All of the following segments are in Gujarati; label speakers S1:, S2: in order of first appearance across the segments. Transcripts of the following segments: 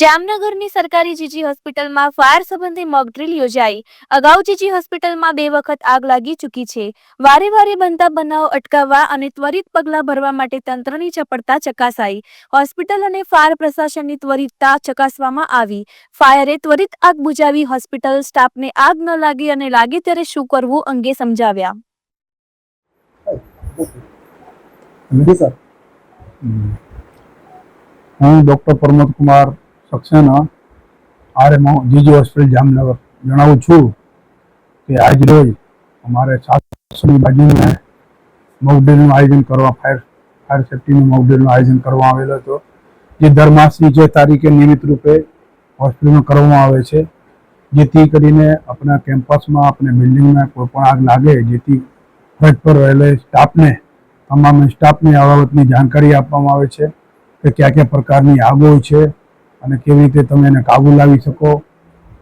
S1: જામનગરની સરકારી જીજી હોસ્પિટલમાં ફાયર સંબંધી મોક ડ્રીલ યોજાઈ. અગાઉ જીજી હોસ્પિટલમાં બે વખત આગ લાગી ચૂકી છે. વારે વારે બનતા બનાવો અટકાવવા અને ત્વરિત પગલાં ભરવા માટે તંત્રની ચપળતા ચકાસાઈ. હોસ્પિટલ અને ફાયર પ્રશાસનની ત્વરિતતા ચકાસવામાં આવી. ફાયરે ત્વરિત આગ બુજાવી હોસ્પિટલ સ્ટાફને આગ ન લાગી અને લાગે ત્યારે શું કરવું અંગે સમજાવ્યા.
S2: હું doctor Pramod Kumar Saxena RMO GG hospital Jamnagar જણાવું છું કે આજ રોજ અમારે સાતસોની બાજુને મોકડ્રીલનું આયોજન કરવા, ફાયર ફાયર સેફ્ટીનું મોકડ્રીલનું આયોજન કરવામાં આવેલું હતું. જે દર માસની જે તારીખે નિયમિત રૂપે હોસ્પિટલમાં કરવામાં આવે છે, જેથી કરીને આપણા કેમ્પસમાં, આપણે બિલ્ડિંગમાં કોઈ પણ આગ લાગે, જેથી ફરજ પર રહેલા સ્ટાફને, તમામ સ્ટાફને આ બાબતની જાણકારી આપવામાં આવે છે કે કયા કયા પ્રકારની આગો છે અને કેવી રીતે તમે એને કાબુ લાવી શકો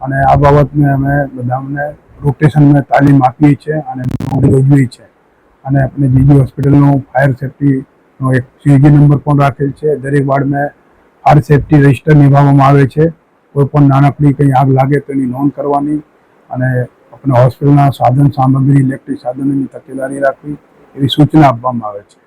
S2: અને આ બાબતને અમે બધાને રોટેશનમાં તાલીમ આપીએ છીએ અને નોકરી યોજવી છે. અને આપણે જીજી હોસ્પિટલનો ફાયર સેફ્ટીનો એક સીજી નંબર પણ રાખેલ છે. દરેક વાર્ડમાં ફાયર સેફ્ટી રજિસ્ટર નિભાવવામાં આવે છે. કોઈ પણ નાનકડી કંઈ આગ લાગે તો એની નોંધ કરવાની અને આપણે હોસ્પિટલના સાધન સામગ્રી, ઇલેક્ટ્રિક સાધનોની તકેદારી રાખવી એવી સૂચના આપવામાં આવે છે.